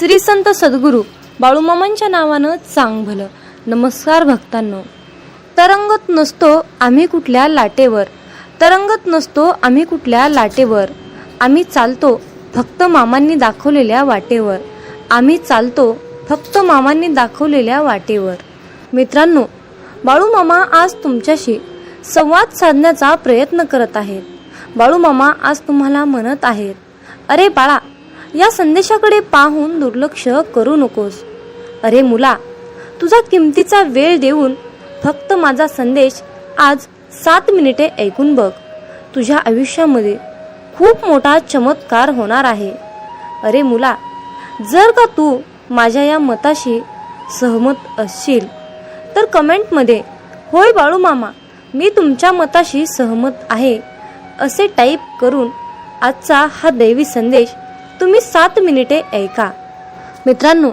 श्री संत सद्गुरू बाळूमामांच्या नावानं चांग भलं नमस्कार भक्तांनो. तरंगत नसतो आम्ही कुठल्या लाटेवर. तरंगत नसतो आम्ही कुठल्या लाटेवर. आम्ही चालतो फक्त मामांनी दाखवलेल्या वाटेवर. आम्ही चालतो फक्त मामांनी दाखवलेल्या वाटेवर. मित्रांनो बाळूमामा आज तुमच्याशी संवाद साधण्याचा प्रयत्न करत आहेत. बाळूमामा आज तुम्हाला म्हणत आहेत अरे बाळा या संदेशाकडे पाहून दुर्लक्ष करू नकोस. अरे मुला तुझा किमतीचा वेळ देऊन फक्त माझा संदेश आज सात मिनिटे ऐकून बघ. तुझ्या आयुष्यामध्ये खूप मोठा चमत्कार होणार आहे. अरे मुला जर का तू माझ्या या मताशी सहमत असशील तर कमेंटमध्ये होय बाळू मामा मी तुमच्या मताशी सहमत आहे असे टाईप करून आजचा हा दैवी संदेश तुम्ही सात मिनिटे ऐका. मित्रांनो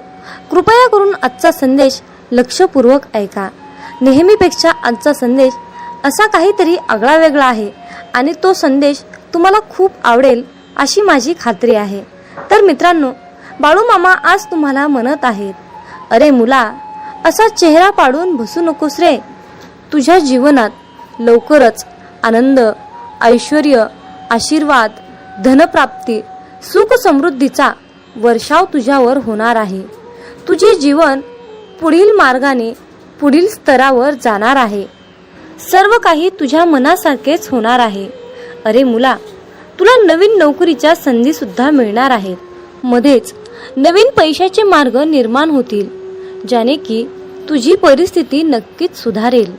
कृपया करून आजचा संदेश लक्षपूर्वक ऐका. नेहमीपेक्षा आजचा संदेश असा काहीतरी आगळा वेगळा आहे आणि तो संदेश तुम्हाला खूप आवडेल अशी माझी खात्री आहे. तर मित्रांनो बाळूमामा आज तुम्हाला म्हणत आहेत अरे मुला असा चेहरा पाडून बसू नकोस रे. तुझ्या जीवनात लवकरच आनंद ऐश्वर आशीर्वाद धनप्राप्ती सुख समृद्धीचा वर्षाव तुझ्यावर होणार आहे. तुझे जीवन पुढील मार्गाने पुढील स्तरावर जाणार आहे. सर्व काही तुझ्या मनासारखेच होणार आहे. अरे मुला तुला नवीन नोकरीच्या संधी सुद्धा मिळणार आहेत. मध्येच नवीन पैशाचे मार्ग निर्माण होतील ज्याने की तुझी परिस्थिती नक्कीच सुधारेल.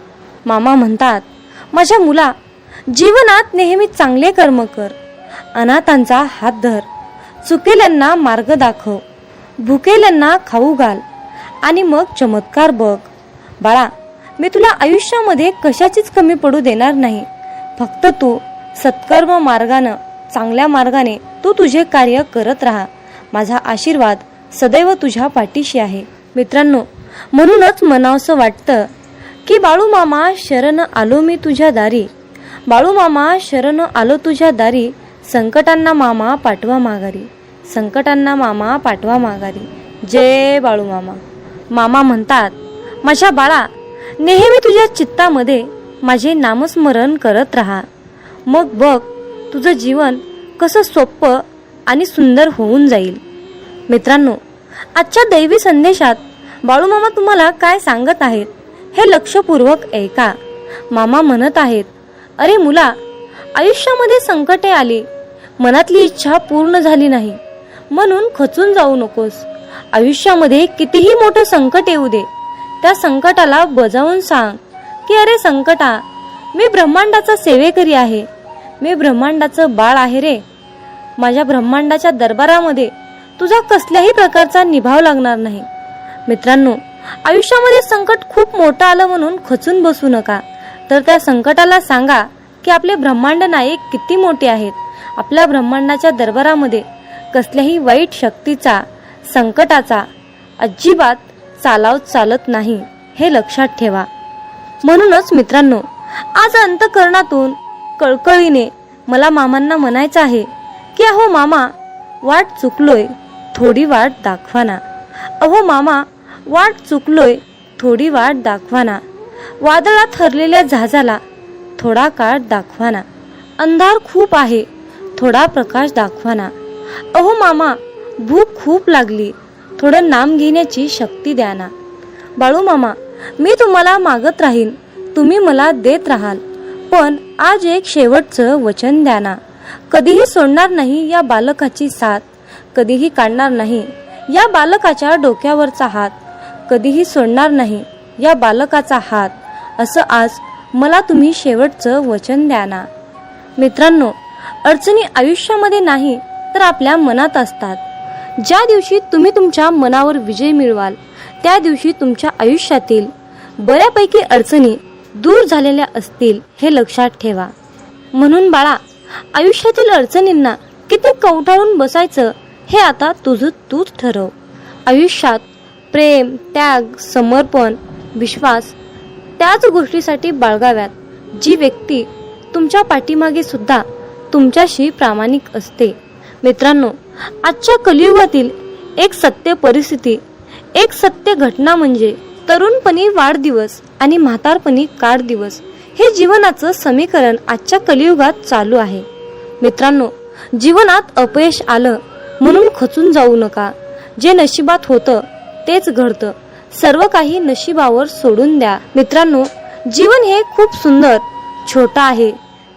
मामा म्हणतात माझ्या मुला जीवनात नेहमी चांगले कर्म कर. अनाथांचा हात धर. चुकेल्यांना मार्ग दाखव. भुकेल्यांना खाऊ घाल. आणि मग चमत्कार बघ. बाळा मी तुला आयुष्यामध्ये कशाचीच कमी पडू देणार नाही. फक्त तू सत्कर्म मार्गानं चांगल्या मार्गाने तू तुझे कार्य करत राहा. माझा आशीर्वाद सदैव तुझ्या पाठीशी आहे. मित्रांनो म्हणूनच मनावसं वाटतं की बाळू मामा शरण आलो मी तुझ्या दारी. बाळू मामा शरण आलो तुझ्या दारी. संकटांना मामा पाठवा माघारी. संकटांना मामा पाठवा माघारी. जय बाळू मामा. मामा म्हणतात माझ्या बाळा नेहमी तुझ्या चित्तामध्ये माझे नामस्मरण करत राहा. मग बघ तुझं जीवन कसं सोपं आणि सुंदर होऊन जाईल. मित्रांनो आजच्या दैवी संदेशात बाळूमामा तुम्हाला काय सांगत आहेत हे लक्षपूर्वक ऐका. मामा म्हणत आहेत अरे मुला आयुष्यामध्ये संकटे आली मनातली इच्छा पूर्ण झाली नाही. म्हणून खचून जाऊ नकोस. आयुष्यामध्ये कितीही मोठं संकट येऊ दे. त्या संकटाला बजावून सांग की अरे संकटा मी ब्रह्मांडाचा सेवेकरी आहे. मी ब्रह्मांडाचं बाळ आहे रे. माझ्या ब्रह्मांडाच्या दरबारामध्ये तुझा कसल्याही प्रकारचा निभाव लागणार नाही. मित्रांनो आयुष्यामध्ये संकट खूप मोठं आलं म्हणून खचून बसू नका. तर त्या संकटाला सांगा की आपले ब्रह्मांड नायक किती मोठे आहेत. आपल्या ब्रह्मांडाच्या दरबारामध्ये कसल्याही वाईट शक्तीचा संकटाचा अजिबात चालाव चालत नाही हे लक्षात ठेवा. म्हणूनच मित्रांनो आज अंतकरणातून कळकळीने मला मामांना म्हणायचं आहे की अहो मामा वाट चुकलोय थोडी वाट दाखवा ना. अहो मामा वाट चुकलोय थोडी वाट दाखवा ना. वादळात हरलेल्या जहाजाला थोडा काळ दाखवा ना. अंधार खूप आहे थोडा प्रकाश दाखवा ना. अहो मामा भूक खूप लागली. थोडं नाम घेण्याची शक्ती द्या ना. बाळू मामा मी तुम्हाला मागत राहीन. तुम्ही मला देत राहाल. पण आज एक शेवटचं वचन द्या ना. कधीही सोडणार नाही या बालकाची साथ. कधीही काढणार नाही या बालकाच्या डोक्यावरचा हात. कधीही सोडणार नाही या बालकाचा हात. असं आज मला तुम्ही शेवटचं वचन द्या ना. मित्रांनो अडचणी आयुष्यामध्ये नाही तर आपल्या मनात असतात. ज्या दिवशी तुम्ही तुमच्या मनावर विजय मिळवाल त्या दिवशी तुमच्या आयुष्यातील बऱ्यापैकी अडचणी दूर झालेल्या असतील हे लक्षात ठेवा. म्हणून बाळा आयुष्यातील अडचणींना किती कवटाळून बसायचं हे आता तुझं तूच ठरव. आयुष्यात प्रेम त्याग समर्पण विश्वास त्याच गोष्टीसाठी बाळगाव्यात. जी व्यक्ती तुमच्या पाठीमागे सुद्धा तुमच्याशी प्रामाणिक असते. मित्रांनो आजच्या कलियुगातील एक सत्य परिस्थिती एक सत्य घटना म्हणजे तरुणपणी वाढदिवस आणि म्हातारपणी काढदिवस हे जीवनाचं समीकरण आजच्या कलियुगात चालू आहे. मित्रांनो जीवनात अपयश आलं म्हणून खचून जाऊ नका. जे नशिबात होतं तेच घडतं. सर्व काही नशिबावर सोडून द्या. मित्रांनो जीवन हे खूप सुंदर छोटं आहे.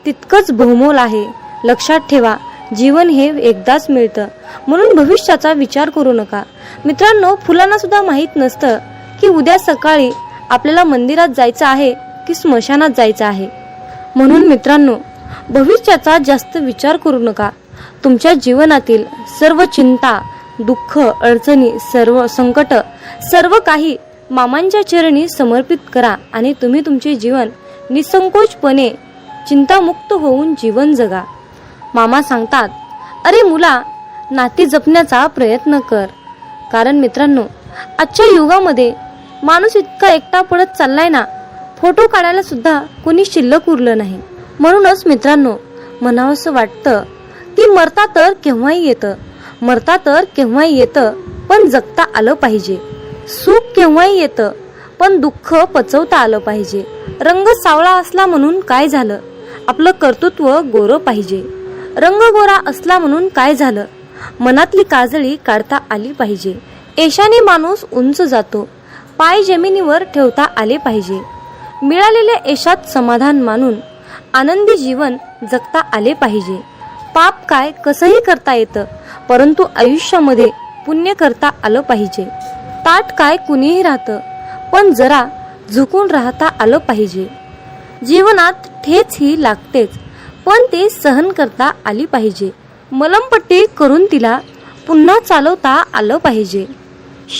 तितकंच बहुमोल आहे. लक्षात ठेवा जीवन हे एकदाच मिळतं. म्हणून भविष्याचा विचार करू नका. मित्रांनो फुलांना सुद्धा माहीत नसतं की उद्या सकाळी आपल्याला मंदिरात जायचं आहे की स्मशानात जायचं आहे. म्हणून मित्रांनो भविष्याचा जास्त विचार करू नका. तुमच्या जीवनातील सर्व चिंता दुःख अडचणी सर्व संकट सर्व काही मामांच्या चरणी समर्पित करा आणि तुम्ही तुमचे जीवन निसंकोचपणे चिंतामुक्त होऊन जीवन जगा. मामा सांगतात अरे मुला नाती जपण्याचा प्रयत्न कर. कारण मित्रांनो आजच्या युगामध्ये माणूस इतका एकटा पडत चाललाय ना फोटो काढायला सुद्धा कोणी शिल्लक उरलं नाही. म्हणूनच मित्रांनो म्हणावंसं वाटतं की मरता तर केव्हाही येतं मरता तर केव्हाही येतं पण जगता आलं पाहिजे. सुख केव्हाही येतं पण दुःख पचवता आलं पाहिजे. रंग सावळा असला म्हणून काय झालं? आपलं कर्तृत्व गोरं पाहिजे. रंग गोरा असला म्हणून काय झालं? मनातली काजळी काढता आली पाहिजे. एशाने माणूस उंच जातो. पाय जमिनीवर ठेवता आले पाहिजे. मिळालेल्या यशात समाधान मानून आनंदी जीवन जगता आले पाहिजे. पाप काय कसंही करता येतं परंतु आयुष्यामध्ये पुण्य करता आलं पाहिजे. ताट काय कुणीही राहतं पण जरा झुकून राहता आलं पाहिजे. जीवनात ठेच ही लागतेच. पण ते सहन करता आली पाहिजे. मलमपट्टी करून तिला पुन्हा चालवता आलं पाहिजे.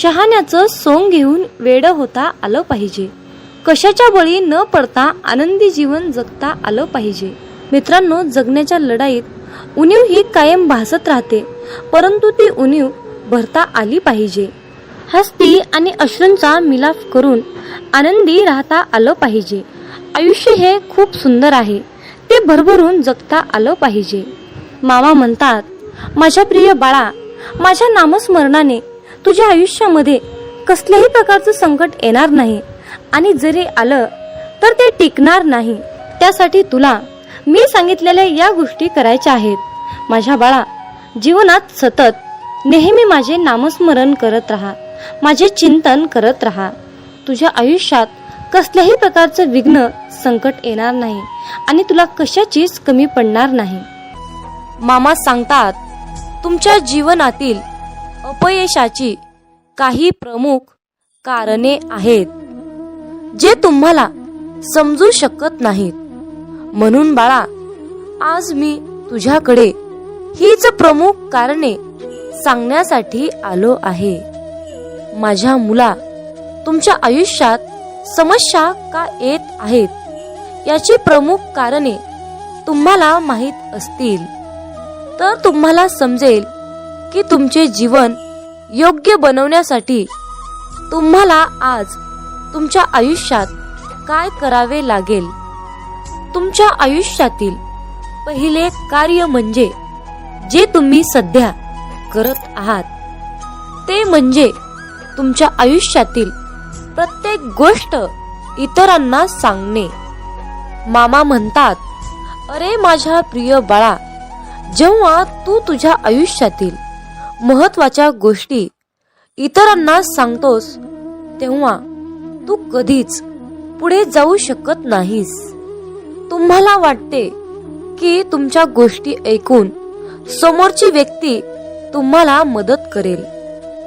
शहाण्याचं सोंग घेऊन वेड होता आलं पाहिजे. कशाच्या बळी न पडता आनंदी जीवन जगता आलं पाहिजे. मित्रांनो जगण्याच्या लढाईत उणीव ही कायम भासत राहते परंतु ती उणीव भरता आली पाहिजे. हस्ती आणि अश्रूंचा मिलाफ करून आनंदी राहता आलं पाहिजे. आयुष्य हे खूप सुंदर आहे. ते भरभरून जगता आलं पाहिजे. मामा म्हणतात माझ्या प्रिय बाळा माझ्या नामस्मरणाने तुझ्या आयुष्यामध्ये कसल्याही प्रकारचं संकट येणार नाही. आणि जरी आलं तर ते टिकणार नाही. त्यासाठी तुला मी सांगितलेल्या या गोष्टी करायच्या आहेत. माझ्या बाळा जीवनात सतत नेहमी माझे नामस्मरण करत राहा. माझे चिंतन करत राहा. तुझ्या आयुष्यात कसल्याही प्रकारचं विघ्न संकट येणार नाही आणि तुला कशाचीच कमी पडणार नाही. मामा सांगतात तुमच्या जीवनातील अपयशाची काही प्रमुख कारणे आहेत जे तुम्हाला समजू शकत नाहीत. म्हणून बाळा आज मी तुझ्याकडे हीच प्रमुख कारणे सांगण्यासाठी आलो आहे. माझ्या मुला तुमच्या आयुष्यात समस्या का येत आहेत याची प्रमुख कारणे तुम्हाला माहीत असतील. तर तुम्हाला समजेल की तुमचे जीवन योग्य बनवण्यासाठी तुम्हाला आज तुमच्या आयुष्यात काय करावे लागेल? तुमच्या आयुष्यातील पहिले कार्य म्हणजे जे तुम्ही सध्या करत आहात ते म्हणजे तुमच्या आयुष्यातील प्रत्येक गोष्ट इतरांना सांगणे. मामा म्हणतात अरे माझ्या प्रिय बाळा जेव्हा तू तुझ्या आयुष्यातील महत्त्वाच्या गोष्टी इतरांना सांगतोस तेव्हा तू कधीच पुढे जाऊ शकत नाहीस. तुम्हाला वाटते की तुमच्या गोष्टी ऐकून समोरची व्यक्ती तुम्हाला मदत करेल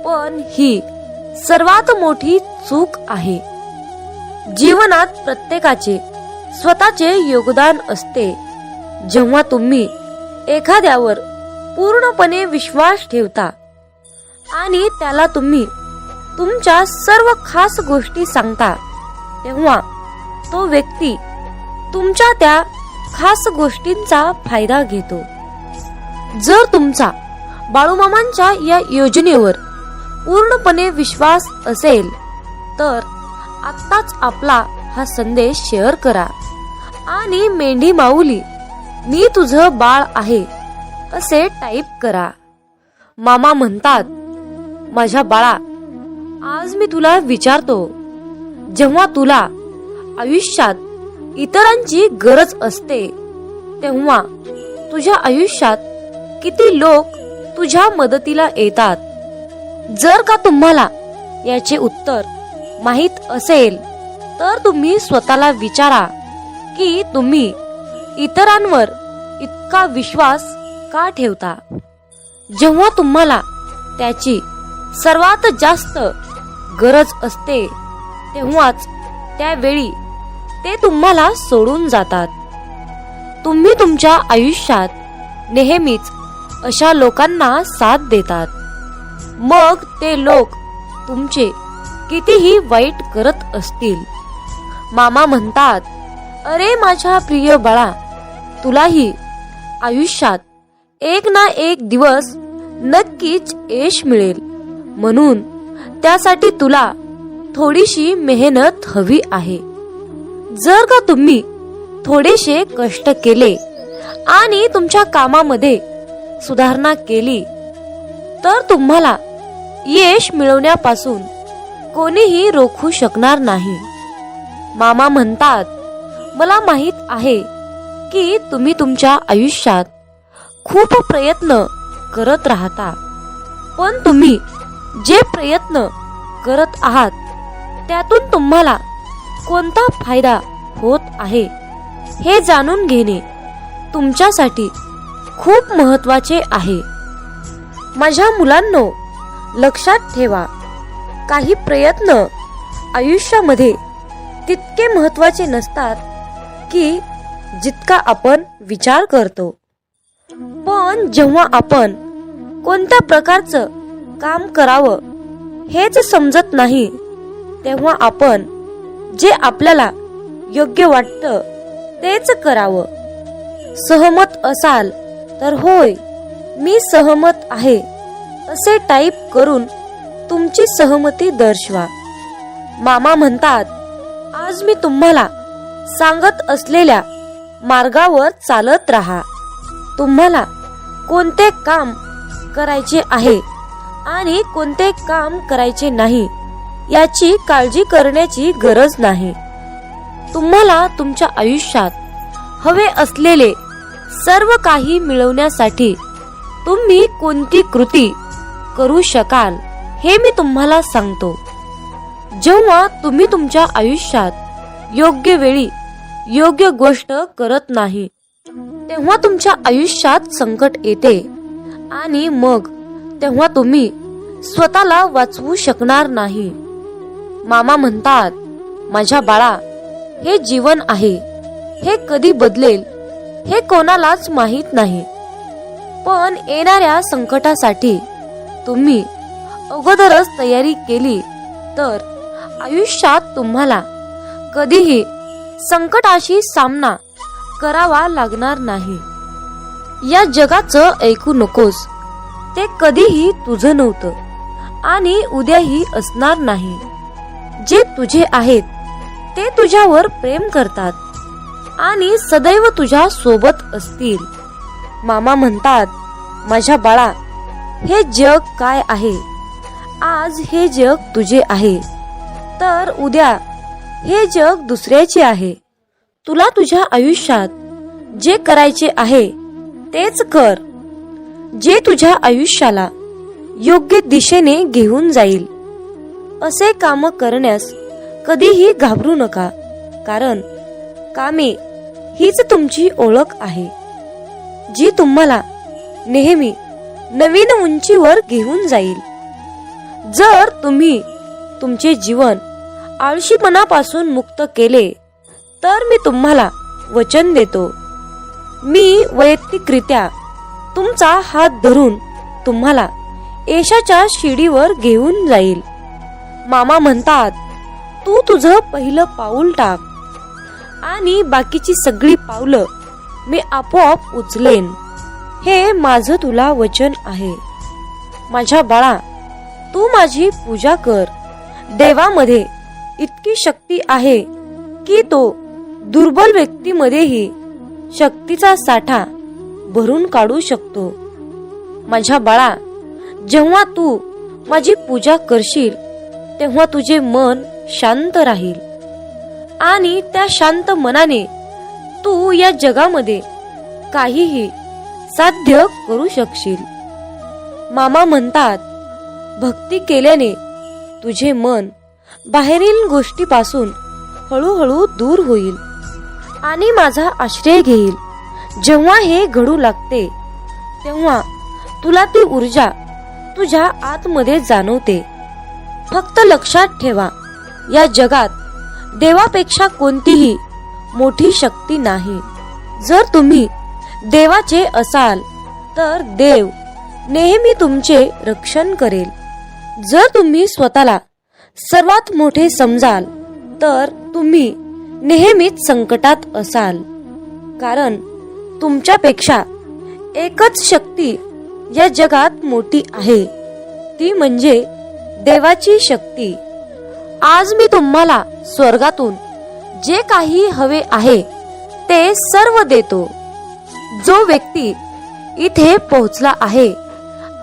पण ही सर्वात मोठी चूक आहे. जीवनात प्रत्येकाचे स्वतःचे योगदान असते. जेव्हा तुम्ही एखाद्यावर पूर्णपणे विश्वास ठेवता आणि त्याला तुम्ही तुमच्या सर्व खास गोष्टी सांगता तेव्हा तो व्यक्ती तुमच्या त्या खास गोष्टींचा फायदा घेतो. जर तुमचा बाळूमामांच्या या योजनेवर पूर्णपणे विश्वास असेल तर आत्ताच आपला हा संदेश शेअर करा. आणि मेंढी माऊली मी तुझं बाळ आहे असे टाईप करा. मामा म्हणतात माझ्या बाळा आज मी तुला विचारतो जेव्हा तुला आयुष्यात इतरांची गरज असते तेव्हा तुझ्या आयुष्यात किती लोक तुझ्या मदतीला येतात? जर का तुम्हाला याचे उत्तर माहीत असेल तर तुम्ही स्वतःला विचारा की तुम्ही इतरांवर इतका विश्वास का ठेवता? जेव्हा तुम्हाला त्याची सर्वात जास्त गरज असते तेव्हाच त्यावेळी ते तुम्हाला सोडून जातात. तुम्ही तुमच्या आयुष्यात नेहमीच अशा लोकांना साथ देतात. मग ते लोक तुमचे कितीही वाईट करत असतील. मामा म्हणतात अरे माझ्या प्रिय बाळा तुलाही आयुष्यात एक ना एक दिवस नक्कीच यश मिळेल. म्हणून त्यासाठी तुला थोडीशी मेहनत हवी आहे. जर का तुम्ही थोडेसे कष्ट केले आणि तुमच्या कामामध्ये सुधारणा केली तर तुम्हाला यश मिळवण्यापासून कोणीही रोखू शकणार नाही. मामा म्हणतात मला माहीत आहे की तुम्ही तुमच्या आयुष्यात खूप प्रयत्न करत राहता. पण तुम्ही जे प्रयत्न करत आहात त्यातून तुम्हाला कोणता फायदा होत आहे हे जाणून घेणे तुमच्यासाठी खूप महत्त्वाचे आहे. माझ्या मुलांनो लक्षात ठेवा. काही प्रयत्न आयुष्यामध्ये तितके महत्त्वाचे नसतात की जितका आपण विचार करतो. पण जेव्हा आपण कोणत्या प्रकारचं काम करावं हेच समजत नाही तेव्हा आपण जे आपल्याला योग्य वाटतं तेच करावं. सहमत असाल तर होय मी सहमत आहे. असे टाईप करून तुमची सहमती दर्शवा. मामा म्हणतात आज मी तुम्हाला सांगत असलेल्या मार्गावर चालत राहा. तुम्हाला कोणते काम करायचे आहे आणि कोणते काम करायचे नाही याची काळजी करण्याची गरज नाही. तुम्हाला तुमच्या आयुष्यात हवे असलेले सर्व काही मिळवण्यासाठी तुम्ही कोणती कृती करू शकाल हे मी तुम्हाला सांगतो. जेव्हा तुम्ही तुमच्या आयुष्यात योग्य वेळी योग्य गोष्ट करत नाही तेव्हा तुमच्या आयुष्यात संकट येते आणि मग तेव्हा तुम्ही स्वतःला वाचवू शकणार नाही. मामा म्हणतात माझ्या बाळा हे जीवन आहे. हे कधी बदलेल हे कोणालाच माहीत नाही. पण येणाऱ्या संकटासाठी तुम्ही अगोदरच तयारी केली तर आयुष्यात तुम्हाला कधीही संकटाशी सामना करावा लागणार नाही. या जगाचं ऐकू नकोस. ते कधीही तुझं नव्हतं आणि उद्याही असणार नाही. जे तुझे आहेत ते तुझ्यावर प्रेम करतात आणि सदैव तुझ्या सोबत असतील. मामा म्हणतात माझ्या बाळा हे जग काय आहे? आज हे जग तुझे आहे. तर उद्या हे जग दुसऱ्याचे आहे. तुला तुझ्या आयुष्यात जे करायचे आहे तेच कर. जे तुझ्या आयुष्याला योग्य दिशेने घेऊन जाईल. असे काम करण्यास कधीही घाबरू नका कारण कामे हीच तुमची ओळख आहे जी तुम्हाला नेहमी नवीन उंचीवर घेऊन जाईल. जर तुम्ही तुमचे जीवन आळशीपणापासून मुक्त केले तर मी तुम्हाला वचन देतो. मी वैयक्तिकरित्या तुमचा हात धरून तुम्हाला यशाच्या शिडीवर घेऊन जाईल. मामा म्हणतात तू तुझं पहिलं पाऊल टाक आणि बाकीची सगळी पावलं मी आपोआप उचलेन. हे माझं तुला वचन आहे. माझ्या बाळा तू माझी पूजा कर. देवामध्ये इतकी शक्ती आहे की तो दुर्बल व्यक्तीमध्येही शक्तीचा साठा भरून काढू शकतो. माझ्या बाळा जेव्हा तू माझी पूजा करशील तेव्हा तुझे मन शांत राहील. आणि त्या शांत मनाने तू या जगामध्ये काहीही साध्य करू शकशील. मामा म्हणतात भक्ती केल्याने तुझे मन बाहेरील गोष्टीपासून हळूहळू दूर होईल आणि माझा आश्रय घेईल. जेव्हा हे घडू लागते तेव्हा तुला ती ऊर्जा तुझ्या आतमध्ये जाणवते. फक्त लक्षात ठेवा या जगात देवापेक्षा कोणतीही मोठी शक्ती नाही. जर तुम्ही देवाचे असाल तर देव नेहमी तुमचे रक्षण करेल. जर तुम्ही स्वतःला सर्वात मोठे समजाल तर तुम्ही नेहमीच संकटात असाल. कारण तुमच्यापेक्षा एकच शक्ती या जगात मोठी आहे. ती म्हणजे देवाची शक्ती. आज मी तुम्हाला स्वर्गातून जे काही हवे आहे ते सर्व देतो. जो व्यक्ती इथे पोहोचला आहे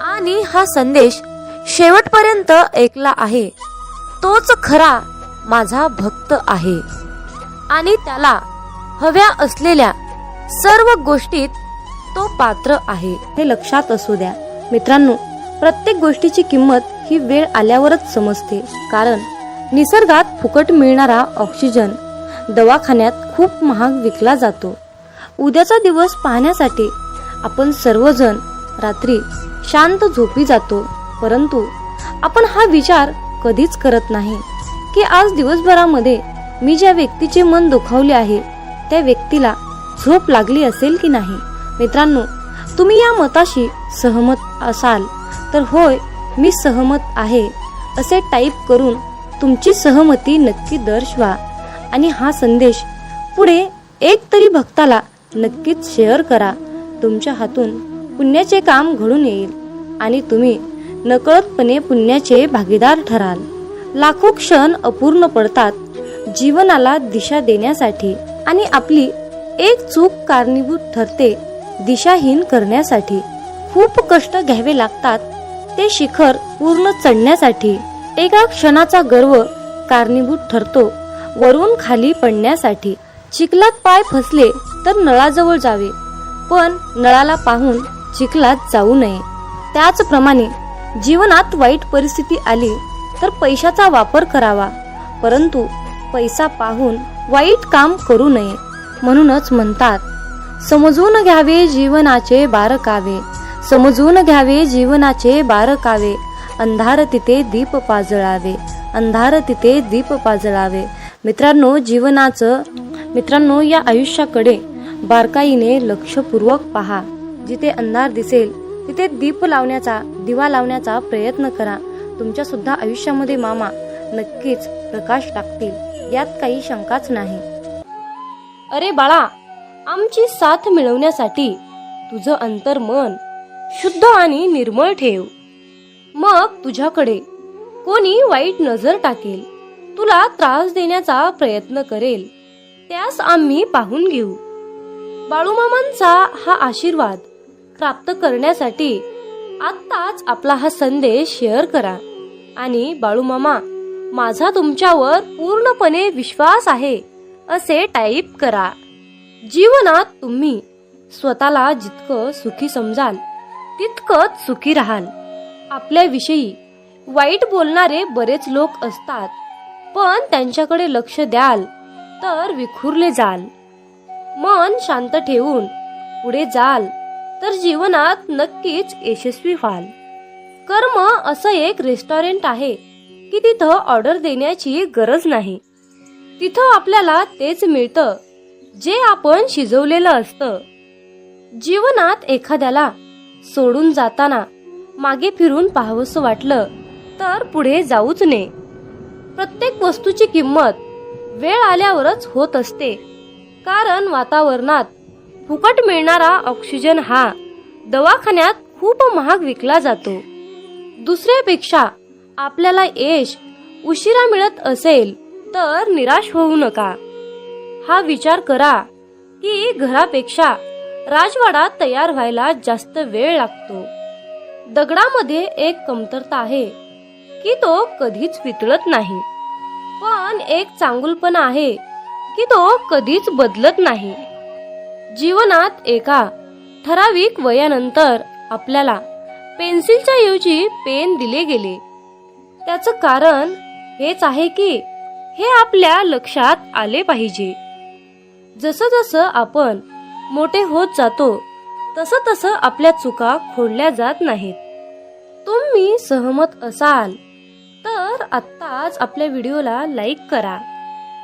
आणि हा संदेश शेवटपर्यंत ऐकला आहे तोच खरा माझा भक्त आहे. आणि त्याला हव्या असलेल्या सर्व गोष्टीत तो पात्र आहे. हे लक्षात असू द्या. मित्रांनो प्रत्येक गोष्टीची किंमत ही वेळ आल्यावरच समजते. कारण निसर्गात फुकट मिळणारा ऑक्सिजन दवाखान्यात खूप महाग विकला जातो. उद्याचा दिवस पाहण्यासाठी आपण सर्वजण रात्री शांत झोपी जातो. परंतु आपण हा विचार कधीच करत नाही की आज दिवसभरामध्ये मी ज्या व्यक्तीचे मन दुखावले आहे त्या व्यक्तीला झोप लागली असेल की नाही? मित्रांनो तुम्ही या मताशी सहमत असाल तर होय मी सहमत आहे असे टाईप करून तुमची सहमती नक्की दर्शवा. आणि हा संदेश पुढे एक तरी भक्ताला नक्कीच शेअर करा. तुमच्या हातून पुण्याचे काम घडून येईल आणि तुम्ही नकळतपणे पुण्याचे भागीदार ठराल. लाखो क्षण अपूर्ण पडतात जीवनाला दिशा देण्यासाठी आणि आपली एक चूक कारणीभूत ठरते दिशाहीन करण्यासाठी. खूप कष्ट घ्यावे लागतात ते शिखर पूर्ण चढण्यासाठी. एका क्षणाचा गर्व कारणीभूत ठरतो वरून खाली पडण्यासाठी. चिखलात पाय फसले तर नळाजवळ जावे. पण नळाला पाहून चिखलात जाऊ नये. त्याचप्रमाणे जीवनात वाईट परिस्थिती आली तर पैशाचा वापर करावा. परंतु पैसा पाहून वाईट काम करू नये म्हणूनच म्हणतात समजून घ्यावे जीवनाचे बारकावे. समजून घ्यावे जीवनाचे बारकावे. अंधार तिथे दीप पाजळावे. अंधार तिथे दीप पाजळावे. मित्रांनो जीवनाचं मित्रांनो या आयुष्याकडे बारकाईने लक्षपूर्वक पहा. जिथे अंधार दिसेल तिथे दीप लावण्याचा दिवा लावण्याचा प्रयत्न करा. तुमच्या सुद्धा आयुष्यामध्ये मामा नक्कीच प्रकाश टाकतील. यात काही शंकाच नाही. अरे बाळा आमची साथ मिळवण्यासाठी तुझं अंतर मन शुद्ध आणि निर्मळ ठेव. मग तुझ्याकडे कोणी वाईट नजर टाकेल तुला त्रास देण्याचा प्रयत्न करेल त्यास आम्ही पाहून घेऊ. बाळूमामांचा हा आशीर्वाद प्राप्त करण्यासाठी आत्ताच आपला हा संदेश शेअर करा. आणि बाळूमामा माझा तुमच्यावर पूर्णपणे विश्वास आहे असे टाईप करा. जीवनात तुम्ही स्वतःला जितकं सुखी समजाल तितकंच सुखी राहाल. आपल्याविषयी वाईट बोलणारे बरेच लोक असतात पण त्यांच्याकडे लक्ष द्याल तर विखुरले जाल. मन शांत ठेवून पुढे जाल तर जीवनात नक्कीच यशस्वी व्हाल. कर्म असं एक रेस्टॉरंट आहे की तिथं ऑर्डर देण्याची गरज नाही. तिथं आपल्याला तेच मिळतं जे आपण शिजवलेलं असतं. जीवनात एखाद्याला सोडून जाताना मागे फिरून पाहावंसं वाटलं तर पुढे जाऊच नये. प्रत्येक वस्तूची किंमत वेळ आल्यावरच होत असते. कारण वातावरणात फुकट मिळणारा ऑक्सिजन हा दवाखान्यात खूप महाग विकला जातो. दुसऱ्यापेक्षा आपल्याला यश उशिरा मिळत असेल तर निराश होऊ नका. हा विचार करा की घरापेक्षा राजवाडा तयार व्हायला जास्त वेळ लागतो. दगडामध्ये एक कमतरता आहे की तो कधीच वितळत नाही. पण एक चांगुलपणा आहे की तो कधीच बदलत नाही. जीवनात एका ठराविक वयानंतर आपल्याला पेन्सिलच्या ऐवजी पेन दिले गेले. त्याचं कारण हेच आहे की हे आपल्या लक्षात आले पाहिजे. जसं जसं आपण मोठे होत जातो तसं तसं आपल्या चुका खोडल्या जात नाहीत. तुम्ही सहमत असाल तर आत्ताच आपल्या व्हिडिओला लाईक करा.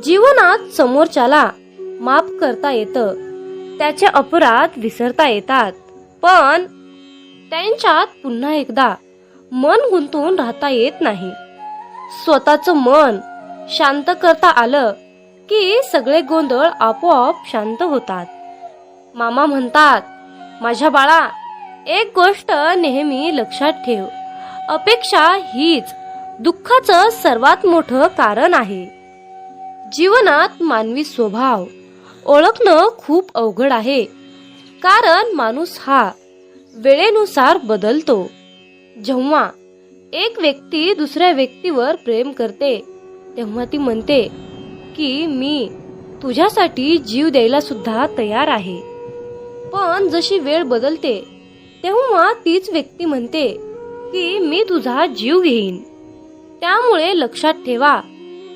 जीवनात समोरच्याला माफ करता येतं. त्याचे अपराध विसरता येतात. पण त्यांच्यात पुन्हा एकदा मन गुंतवून राहता येत नाही. स्वतःचं मन शांत करता आलं की सगळे गोंधळ आपोआप शांत होतात. मामा म्हणतात माझ्या बाळा एक गोष्ट नेहमी लक्षात ठेव. अपेक्षा हीच दुःखाचं सर्वात मोठं कारण आहे. जीवनात मानवी स्वभाव ओळखणं खूप अवघड आहे. कारण माणूस हा वेळेनुसार बदलतो. जेव्हा एक व्यक्ती दुसऱ्या व्यक्तीवर प्रेम करते तेव्हा ती म्हणते की मी तुझ्यासाठी जीव द्यायला सुद्धा तयार आहे. पण जशी वेळ बदलते तेव्हा तीच व्यक्ती म्हणते की मी तुझा जीव घेईन. त्यामुळे लक्षात ठेवा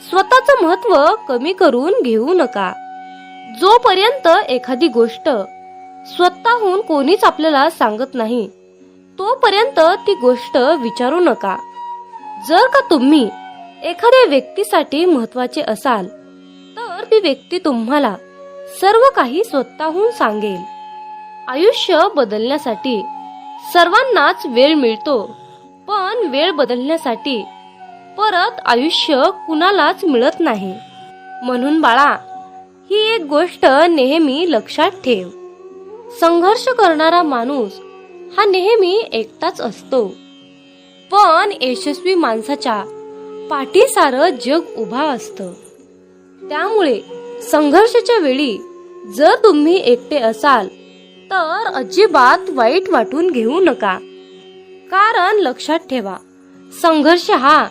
स्वतःचं महत्त्व कमी करून घेऊ नका. जोपर्यंत एखादी गोष्ट स्वतःहून कोणीच आपल्याला सांगत नाही तोपर्यंत ती गोष्ट विचारू नका. जर का तुम्ही एखाद्या व्यक्तीसाठी महत्त्वाचे असाल तर ती व्यक्ती तुम्हाला सर्व काही स्वतःहून सांगेल. आयुष्य बदलण्यासाठी सर्वांनाच वेळ मिळतो पण वेळ बदलण्यासाठी परत आयुष्य कुणालाच मिळत नाही. म्हणून बाळा ही एक गोष्ट नेहमी लक्षात ठेव. संघर्ष करणारा माणूस हा नेहमी एकटाच असतो. पण यशस्वी माणसाच्या पाठीसारं जग उभा असतं. त्यामुळे संघर्षाच्या वेळी जर तुम्ही एकटे असाल तर अजिबात वाईट वाटून घेऊ नका. कारण लक्षात ठेवा संघर्ष हा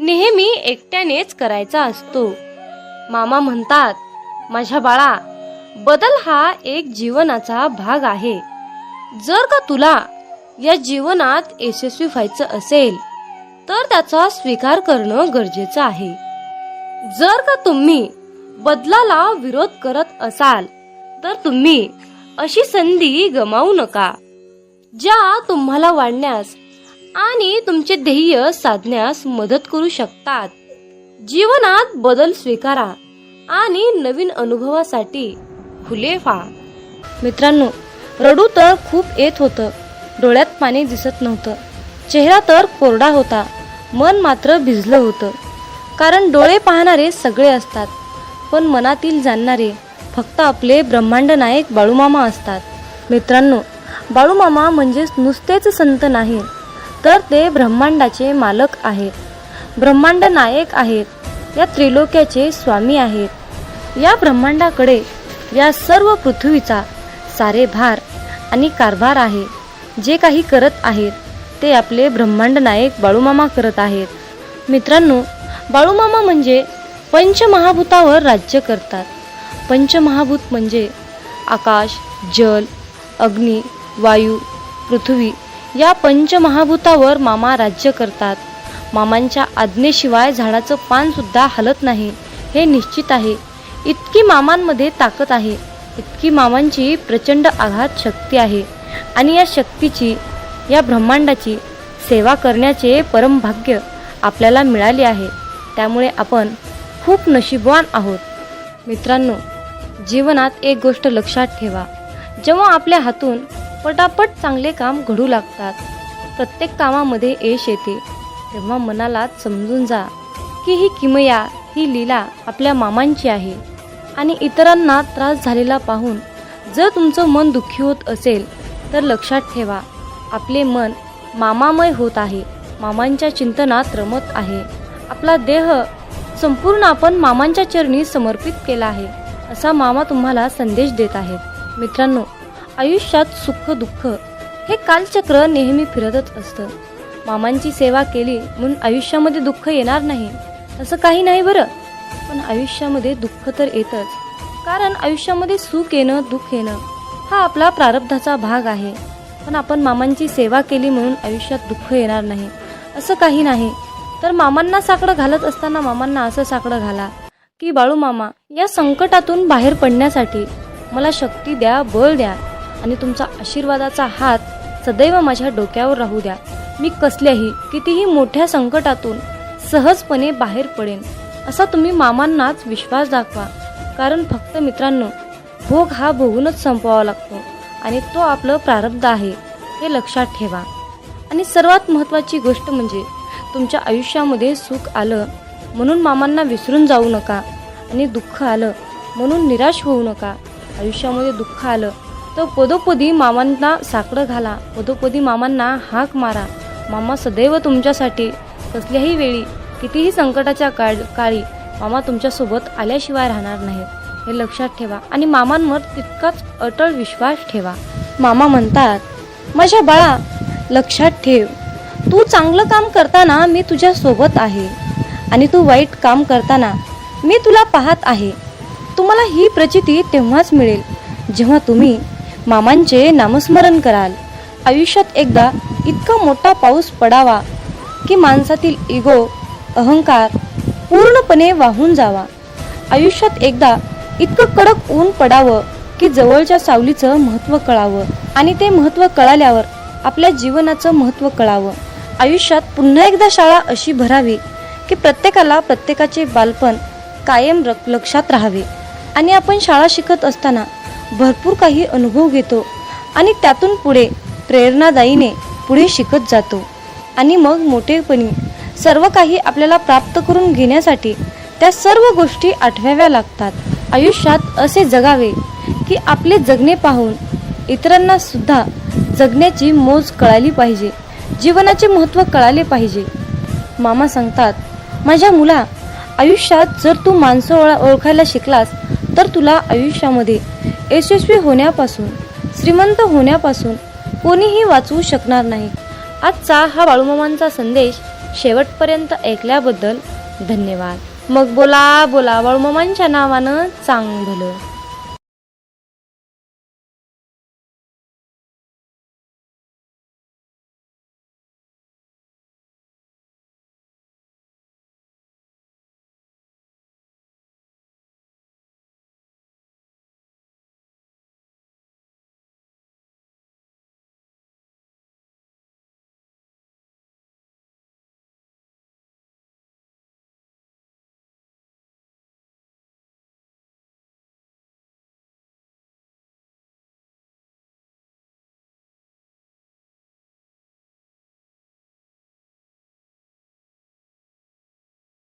नेहमी एकट्यानेच करायचा असतो. मामा म्हणतात माझ्या बाळा बदल हा एक जीवनाचा भाग आहे. जर का तुला या जीवनात यशस्वी व्हायचं असेल तर त्याचा स्वीकार करणं गरजेचं आहे. जर का तुम्ही बदलाला विरोध करत असाल तर तुम्ही अशी संधी गमावू नका ज्या तुम्हाला वाढण्यास आणि तुमचे ध्येय साधण्यास मदत करू शकतात. जीवनात बदल स्वीकारा आणि नवीन अनुभवासाठी खुले व्हा. मित्रांनो रडू तर खूप येत होतं. डोळ्यात पाणी दिसत नव्हतं. चेहरा तर कोरडा होता. मन मात्र भिजलं होतं. कारण डोळे पाहणारे सगळे असतात. पण मनातील जाणणारे फक्त आपले ब्रह्मांड नायक बाळूमामा असतात. मित्रांनो बाळूमामा म्हणजेच नुसतेच संत नाही. तर ते ब्रह्मांडाचे मालक आहेत. ब्रह्मांड नायक आहेत. या त्रिलोक्याचे स्वामी आहेत. या ब्रह्मांडाकडे या सर्व पृथ्वीचा सारे भार आणि कारभार आहे. जे काही करत आहेत ते आपले ब्रह्मांड नायक बाळूमामा करत आहेत. मित्रांनो बाळूमामा म्हणजे पंचमहाभूतावर राज्य करतात. पंचमहाभूत म्हणजे आकाश जल अग्नी वायू पृथ्वी या पंचमहाभूतावर मामा राज्य करतात. मामांच्या आज्ञेशिवाय झाडाचं पान सुद्धा हलत नाही. हे निश्चित आहे. इतकी मामांमध्ये ताकद आहे. इतकी मामांची प्रचंड आघात शक्ती आहे. आणि या शक्तीची या ब्रह्मांडाची सेवा करण्याचे परमभाग्य आपल्याला मिळाले आहे. त्यामुळे आपण खूप नशीबवान आहोत. मित्रांनो जीवनात एक गोष्ट लक्षात ठेवा. जेव्हा आपल्या हातून पटापट चांगले काम घडू लागतात. प्रत्येक कामामध्ये यश येते. तेव्हा मनाला समजून जा की ही किमया ही लीला आपल्या मामांची आहे आणि इतरांना त्रास झालेला पाहून जर तुमचं मन दुःखी होत असेल तर लक्षात ठेवा आपले मन मामामय होत आहे. मामांच्या चिंतनात रमत आहे. आपला देह संपूर्ण आपण मामांच्या चरणी समर्पित केला आहे असा मामा तुम्हाला संदेश देत आहेत. मित्रांनो आयुष्यात सुख दुःख हे कालचक्र नेहमी फिरतच असतं. मामांची सेवा केली म्हणून आयुष्यामध्ये दुःख येणार नाही असं काही नाही बरं. पण आयुष्यामध्ये दुःख तर येतच. कारण आयुष्यामध्ये सुख येणं दुःख येणं हा आपला प्रारब्धाचा भाग आहे. पण आपण मामांची सेवा केली म्हणून आयुष्यात दुःख येणार नाही असं काही नाही. तर मामांना साकडं घालत असताना मामांना असं साकडं घाला की बाळू मामा या संकटातून बाहेर पडण्यासाठी मला शक्ती द्या बळ द्या. आणि तुमचा आशीर्वादाचा हात सदैव माझ्या डोक्यावर राहू द्या. मी कसल्याही कितीही मोठ्या संकटातून सहजपणे बाहेर पडेन असा तुम्ही मामांनाच विश्वास दाखवा. कारण फक्त मित्रांनो भोग हा भोगूनच संपवावा लागतो आणि तो आपलं प्रारब्ध आहे हे लक्षात ठेवा. आणि सर्वात महत्त्वाची गोष्ट म्हणजे तुमच्या आयुष्यामध्ये सुख आलं म्हणून मामांना विसरून जाऊ नका. आणि दुःख आलं म्हणून निराश होऊ नका. आयुष्यामध्ये दुःख आलं तर पदोपदी मामांना साकडं घाला. पदोपदी मामांना हाक मारा. मामा सदैव तुमच्यासाठी. कसल्याही वेळी कितीही संकटाच्या काळ काळी मामा तुमच्यासोबत आल्याशिवाय राहणार नाहीत. हे लक्षात ठेवा आणि मामांवर तितकाच अटळ विश्वास ठेवा. मामा म्हणतात माझ्या बाळा लक्षात ठेव. तू चांगलं काम करताना मी तुझ्या सोबत आहे आणि तू वाईट काम करताना मी तुला पाहत आहे. तुम्हाला ही प्रचिती तेव्हाच मिळेल जेव्हा तुम्ही मामांचे नामस्मरण कराल. आयुष्यात एकदा इतका मोठा पाऊस पडावा की माणसातील इगो अहंकार पूर्णपणे वाहून जावा. आयुष्यात एकदा इतकं कडक ऊन पडावं की जवळच्या सावलीचं महत्त्व कळावं आणि ते महत्त्व कळाल्यावर आपल्या जीवनाचं महत्त्व कळावं. आयुष्यात पुन्हा एकदा शाळा अशी भरावी की प्रत्येकाला प्रत्येकाचे बालपण कायम र लक्षात राहावे. आणि आपण शाळा शिकत असताना भरपूर काही अनुभव घेतो आणि त्यातून पुढे प्रेरणादायीने पुढे शिकत जातो. आणि मग मोठेपणी सर्व काही आपल्याला प्राप्त करून घेण्यासाठी त्या सर्व गोष्टी आठवाव्या लागतात. आयुष्यात असे जगावे की आपले जगणे पाहून इतरांना सुद्धा जगण्याची मोज कळाली पाहिजे जीवनाचे महत्त्व कळाले पाहिजे. मामा सांगतात माझ्या मुला आयुष्यात जर तू माणसं ओळखायला शिकलास तर तुला आयुष्यामध्ये यशस्वी होण्यापासून श्रीमंत होण्यापासून कोणीही वाचवू शकणार नाही. आजचा हा बाळूमामांचा संदेश शेवटपर्यंत ऐकल्याबद्दल धन्यवाद. मग बोला बोला बाळूमामांच्या नावानं चांग भलं